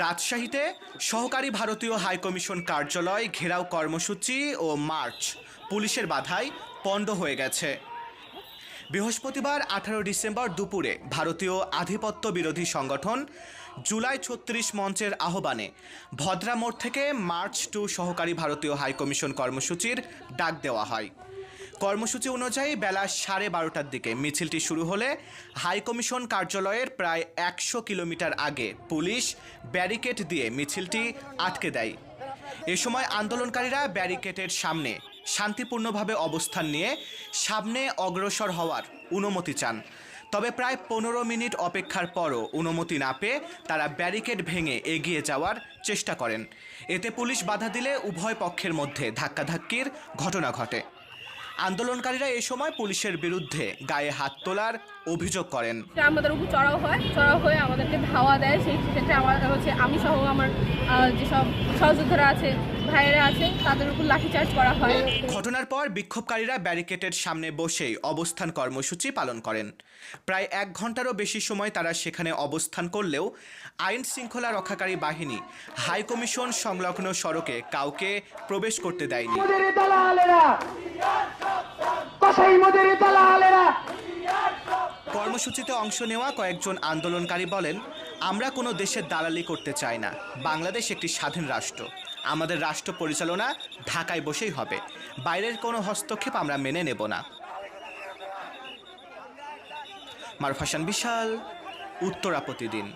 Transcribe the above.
রাজশাহীতে সহকারী ভারতীয় হাইকমিশন কার্যালয় ঘেরাও কর্মসূচি ও মার্চ। পুলিশের বাধায় পণ্ড হয়ে গেছে। বৃহস্পতিবার আঠারো ডিসেম্বর দুপুরে ভারতীয় আধিপত্য বিরোধী সংগঠন জুলাই ছত্রিশ মঞ্চের আহ্বানে ভদ্রা মোড় থেকে মার্চ টু সহকারী ভারতীয় হাইকমিশন কর্মসূচির ডাক দেওয়া হয়। কর্মসূচি অনুযায়ী বেলা সাড়ে বারোটার দিকে মিছিলটি শুরু হলে হাইকমিশন কার্যালয়ের প্রায় একশো কিলোমিটার আগে পুলিশ ব্যারিকেড দিয়ে মিছিলটি আটকে দেয়। এ সময় আন্দোলনকারীরা ব্যারিকেডের সামনে শান্তিপূর্ণভাবে অবস্থান নিয়ে সামনে অগ্রসর হওয়ার অনুমতি চান। তবে প্রায় পনেরো মিনিট অপেক্ষার পরও অনুমতি না পেয়ে তারা ব্যারিকেড ভেঙে এগিয়ে যাওয়ার চেষ্টা করেন। এতে পুলিশ বাধা দিলে উভয় পক্ষের মধ্যে ধাক্কাধাক্কির ঘটনা ঘটে। আন্দোলনকারীরা এ সময় পুলিশের বিরুদ্ধে গায়ে হাত তোলার অভিযোগ করেন। আমাদের উপর চড়াও হয় চড়াও হয়ে আমাদেরকে ধাওয়া দেয়। সেই ক্ষেত্রে আমার হচ্ছে আমি সহ আমার যেসব সহযোদ্ধারা আছে ভাইয়েরা আছে তাদের উপর লাঠিচার্জ করা হয়। ঘটনার পর বিক্ষোভকারীরা ব্যারিকেডের সামনে বসেই অবস্থান কর্মসূচি পালন করেন। প্রায় এক ঘন্টারও বেশি সময় তারা সেখানে অবস্থান করলেও আইন শৃঙ্খলা রক্ষাকারী বাহিনী হাইকমিশন সংলগ্ন সড়কে কাউকে প্রবেশ করতে দেয়নি। কর্মসূচিতে অংশ নেওয়া কয়েকজন আন্দোলনকারী বলেন, আমরা কোনো দেশের দালালি করতে চাই না। বাংলাদেশ একটি স্বাধীন রাষ্ট্র। আমাদের রাষ্ট্র পরিচালনা ঢাকায় বসেই হবে। বাইরের কোনো হস্তক্ষেপ আমরা মেনে নেব না। মারফাসান বিশাল উত্তরা প্রতিদিন।